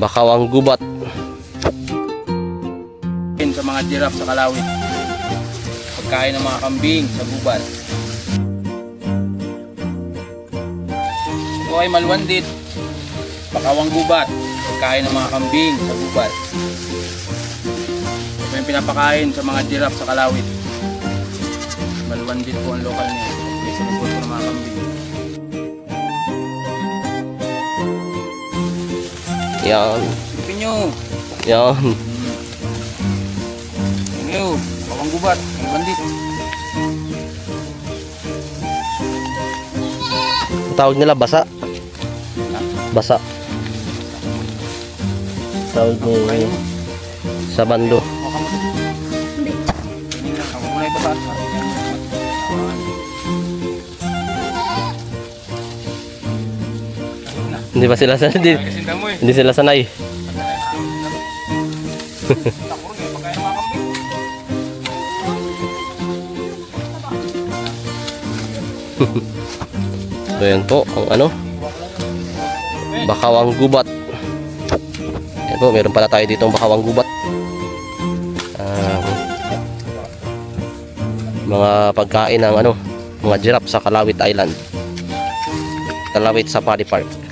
bakawang gubat. Sa mga giraffe sa Kalawit. Pagkain ng mga kambing sa gubat. Ito ay malwandit. Bakawang gubat. Pagkain ng mga kambing sa gubat. Ito yung pinapakain sa mga giraffe sa Kalawit. Malwandit po ang lokal niya. May sinubot ko ng mga kambing. Yan. Ipin nyo. Yan. Nyo. Bakawang gubat. Ang tawag nila basa. Basa. Tawag ni sa bando. Hindi. Hindi lang. Ako muna ibaba. Hindi ba sila sanay? Hindi, eh. hindi sila sanay. So yan po, ang ano, bakawang gubat. Yan po, meron pala tayo dito bakawang gubat. Ah, mga pagkain ng ano, mga giraffe sa Kalawit Island. Kalawit Safari Park.